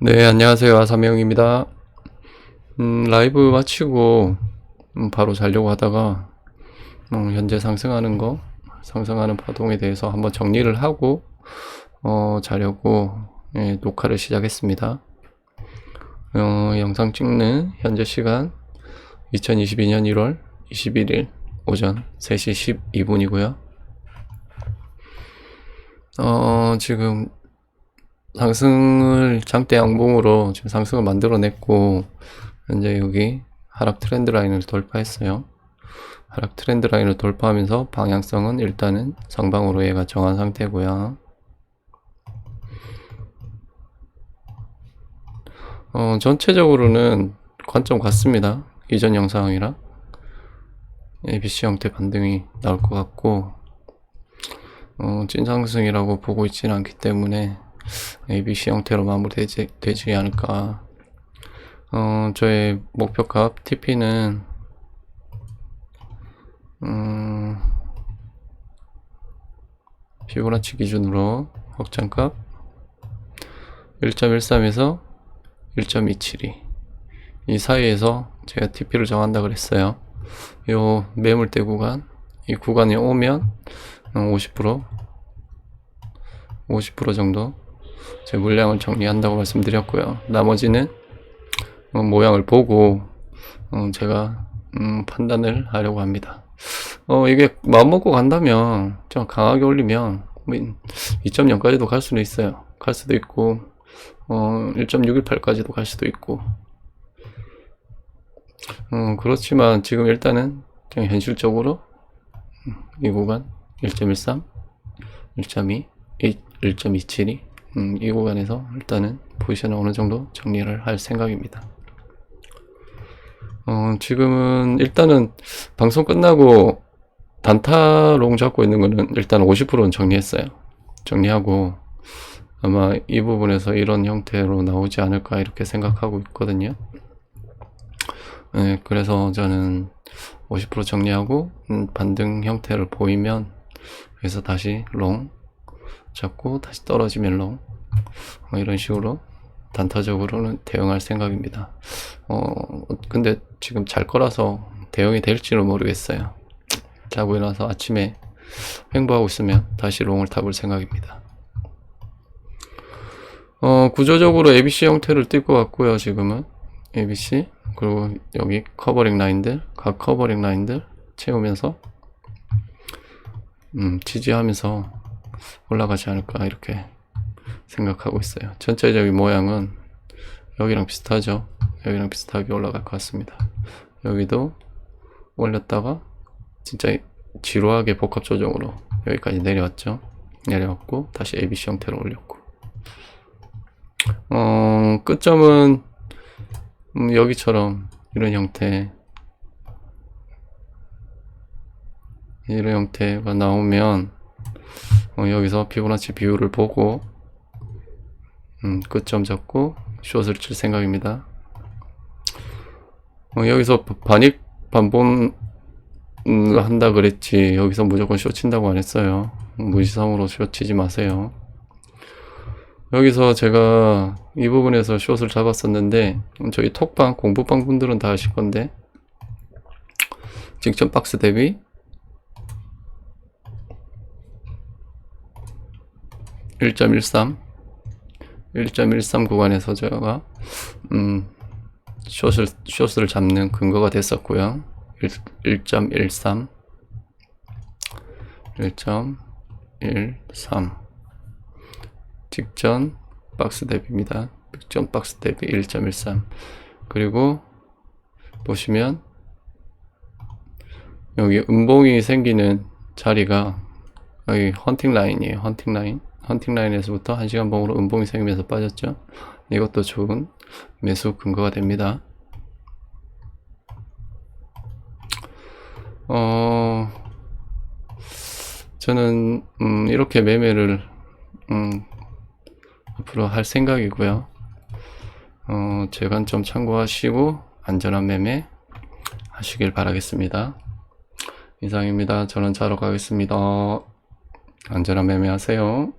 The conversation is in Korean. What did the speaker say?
네, 안녕하세요. 아사명입니다. 음, 라이브 마치고 음, 바로 자려고 하다가 음, 현재 상승하는 거, 상승하는 파동에 대해서 한번 정리를 하고 어, 자려고 예, 녹화를 시작했습니다. 어, 영상 찍는 현재 시간 2022년 1월 21일 오전 3시 12분이고요. 어, 지금 상승을 장대 양봉으로 지금 상승을 만들어냈고 현재 여기 하락 트렌드 라인을 돌파했어요. 하락 트렌드 라인을 돌파하면서 방향성은 일단은 상방으로 얘가 정한 상태고요. 어, 전체적으로는 관점 같습니다. 이전 영상이랑 ABC 형태 반등이 나올 것 같고 어, 찐상승이라고 보고 있지는 않기 때문에 ABC 형태로 마무리되지 되지 않을까. 어, 저의 목표값 TP는 음, 피보나치 기준으로 확장값 1.13에서 1.272. 이 사이에서 제가 TP를 정한다 그랬어요. 요 매물대 구간, 이 구간이 오면 50% 50% 정도 제 물량을 정리한다고 말씀드렸고요. 나머지는 어, 모양을 보고 어, 제가 음, 판단을 하려고 합니다. 어, 이게 마음 먹고 간다면 좀 강하게 올리면 2.0까지도 갈 수는 있어요. 갈 수도 있고 어, 1.618까지도 갈 수도 있고 어, 그렇지만 지금 일단은 그냥 현실적으로 음, 이 구간 1.13, 1.2, 1.272 음, 이 구간에서 일단은 포지션을 어느 정도 정리를 할 생각입니다. 어, 지금은 일단은 방송 끝나고 단타롱 잡고 있는 거는 일단 50%는 정리했어요. 정리하고 아마 이 부분에서 이런 형태로 나오지 않을까 이렇게 생각하고 있거든요. 네, 그래서 저는 50% 정리하고 음, 반등 형태를 보이면 그래서 다시 롱 잡고 다시 떨어지면 롱 어, 이런 식으로 단타적으로는 대응할 생각입니다. 어 근데 지금 잘 거라서 대응이 될지는 모르겠어요. 자고 일어나서 아침에 횡보하고 있으면 다시 롱을 타볼 생각입니다. 어 구조적으로 ABC 형태를 띌 것 같고요. 지금은 ABC 그리고 여기 커버링 라인들 각 커버링 라인들 채우면서 음, 지지하면서 올라가지 않을까 이렇게 생각하고 있어요. 전체적인 모양은 여기랑 비슷하죠. 여기랑 비슷하게 올라갈 것 같습니다. 여기도 올렸다가 진짜 지루하게 복합 조정으로 여기까지 내려왔죠. 내려왔고 다시 ABC 형태로 올렸고 어, 끝점은 음, 여기처럼 이런 형태 이런 형태가 나오면 어, 여기서 피보나치 비율을 보고 음, 끝점 잡고 숏을 칠 생각입니다. 어, 여기서 반익 반본 음, 한다 그랬지 여기서 무조건 숏 친다고 안 했어요. 무지성으로 숏 치지 마세요. 여기서 제가 이 부분에서 숏을 잡았었는데 저희 톡방 공부방 분들은 다 아실 건데 직전 박스 대비 1.13 1.13 구간에서 제가 음 숏을 숏을 잡는 근거가 됐었고요. 1.13 1.13 직전 박스 대비입니다. 직전 박스 대비 1.13 그리고 보시면 여기 음봉이 생기는 자리가 여기 헌팅 라인이에요. 헌팅 라인. 헌팅 라인에서부터 1시간 봉으로 음봉이 생기면서 빠졌죠. 이것도 좋은 매수 근거가 됩니다. 어, 저는, 음, 이렇게 매매를, 음, 앞으로 할 생각이고요. 어, 제 관점 참고하시고, 안전한 매매 하시길 바라겠습니다. 이상입니다. 저는 자러 가겠습니다. 안전한 매매 하세요.